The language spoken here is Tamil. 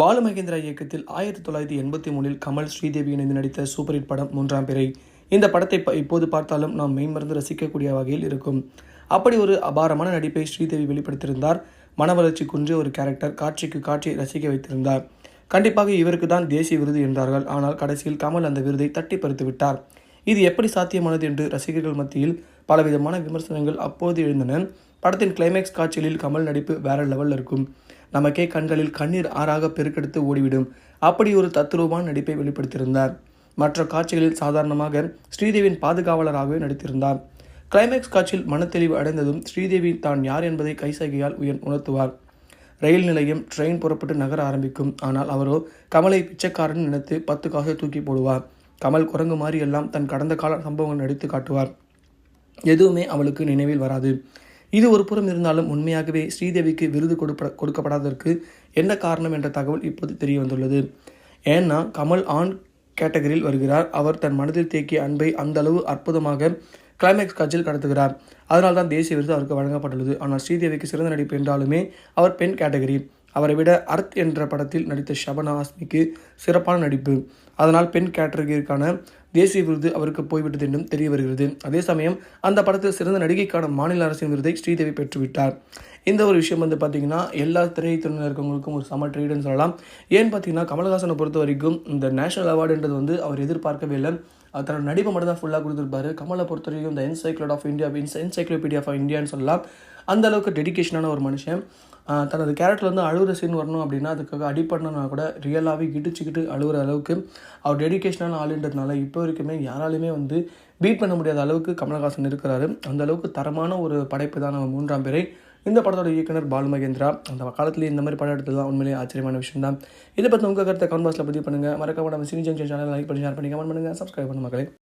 பாலுமகேந்திரா இயக்கத்தில் ஆயிரத்தி தொள்ளாயிரத்தி எண்பத்தி மூணில் கமல் ஸ்ரீதேவி இணைந்து நடித்த சூப்பர் ஹிட் படம் மூன்றாம் பிறை. இந்த படத்தை இப்போது பார்த்தாலும் நாம் மெய்மறந்து ரசிக்கக்கூடிய வகையில் இருக்கும். அப்படி ஒரு அபாரமான நடிப்பை ஸ்ரீதேவி வெளிப்படுத்தியிருந்தார். மன வளர்ச்சி குன்றிய ஒரு கேரக்டர் காட்சிக்கு காட்சி ரசிக்க வைத்திருந்தார். கண்டிப்பாக இவருக்கு தான் தேசிய விருது என்றார்கள். ஆனால் கடைசியில் கமல் அந்த விருதை தட்டி பறித்து விட்டார். இது எப்படி சாத்தியமானது என்று ரசிகர்கள் மத்தியில் பலவிதமான விமர்சனங்கள் அப்போது எழுந்தன. படத்தின் கிளைமேக்ஸ் காட்சிகளில் கமல் நடிப்பு வேற லெவலில் இருக்கும். நமக்கே கண்களில் கண்ணீர் ஆறாக பெருக்கெடுத்து ஓடிவிடும். அப்படி ஒரு தத்ரூபான நடிப்பை வெளிப்படுத்தியிருந்தார். மற்ற காட்சிகளில் சாதாரணமாக ஸ்ரீதேவியின் பாதுகாவலராகவே நடித்திருந்தார். கிளைமேக்ஸ் காட்சியில் மனத்தெளிவு அடைந்ததும் ஸ்ரீதேவி தான் யார் என்பதை கைசகையால் உயர் உணர்த்துவார். ரயில் நிலையம் ட்ரெயின் புறப்பட்டு நகர ஆரம்பிக்கும். ஆனால் அவரோ கமலை பிச்சைக்காரன் நினைத்து பத்து காசை தூக்கி போடுவார். கமல் குரங்கு மாதிரி எல்லாம் தன் கடந்த கால சம்பவங்கள் நடித்து காட்டுவார். எதுவுமே அவளுக்கு நினைவில் வராது. இது ஒரு புறம் இருந்தாலும் உண்மையாகவே ஸ்ரீதேவிக்கு விருது கொடுப்ப கொடுக்கப்படாததற்கு என்ன காரணம் என்ற தகவல் இப்போது தெரிய வந்துள்ளது ஏன்னா கமல் ஆண் கேட்டகரியில் வருகிறார். அவர் தன் மனதில் தேக்கிய அன்பை அந்த அளவு அற்புதமாக கிளைமேக்ஸ் காட்சியில் கடத்துகிறார். அதனால் தான் தேசிய விருது அவருக்கு வழங்கப்பட்டுள்ளது. ஆனால் ஸ்ரீதேவிக்கு சிறந்த நடிப்பு என்றாலுமே அவர் பெண் கேட்டகரி. அவரை விட அர்த் என்ற படத்தில் நடித்த ஷபனா ஆஸ்மிக்கு சிறப்பான நடிப்பு. அதனால் பெண் கேட்டகரிக்கான தேசிய விருது அவருக்கு போய்விட்டது என்றும் தெரிய வருகிறது. அதே சமயம் அந்த படத்தில் சிறந்த நடிகைக்கான மாநில அரசின் விருதை ஸ்ரீதேவி பெற்றுவிட்டார். இந்த ஒரு விஷயம் வந்து பார்த்தீங்கன்னா எல்லா திரைத்துறையில் இருக்கவங்களுக்கும் ஒரு சம ட்ரீடுன்னு சொல்லலாம். ஏன்னு பார்த்தீங்கன்னா கமலஹாசனை பொறுத்த வரைக்கும் இந்த நேஷனல் அவார்டுன்றது வந்து அவர் எதிர்பார்க்கவே இல்லை. தன்னோட நடிப்பை மட்டும் தான் ஃபுல்லாக கொடுத்துருப்பாரு. கமலை பொறுத்த வரைக்கும் இந்த encyclo of India encyclopedia of இந்தியான்னு சொல்லலாம். அந்த அளவுக்கு டெடிகேஷனான ஒரு மனுஷன். தனது கேரக்டர் வந்து அழுகிற சீன் வரணும் அப்படின்னா அதுக்காக அடிப்படனா கூட ரியலாகவே இடிச்சுக்கிட்டு அழுகிற அளவுக்கு அவர் டெடிகேஷனான ஆளுன்றதுனால இப்போ வரைக்குமே யாராலையுமே வந்து பீட் பண்ண முடியாத அளவுக்கு கமலஹாசன் இருக்கிறாரு. அந்த அளவுக்கு தரமான ஒரு படைப்பு தான் நம்ம மூன்றாம் பேரை இந்த படத்தோட இயக்குனர் பாலு மகேந்திரா அந்த காலத்துலேயே இந்த மாதிரி படம் எடுத்தது தான் உண்மையிலேயே ஆச்சரியமான விஷயம் தான் இதை பற்றி உங்கள் கருத்தை கமெண்ட் பாக்ஸில் பதிவு பண்ணுங்கள் மறக்காம நம்ம சினி ஜங்ஷன் சேனல் லைக் பண்ணி ஷேர் பண்ணி கமெண்ட் பண்ணுங்கள் சப்ஸ்கிரைப் பண்ணுங்க மக்களே.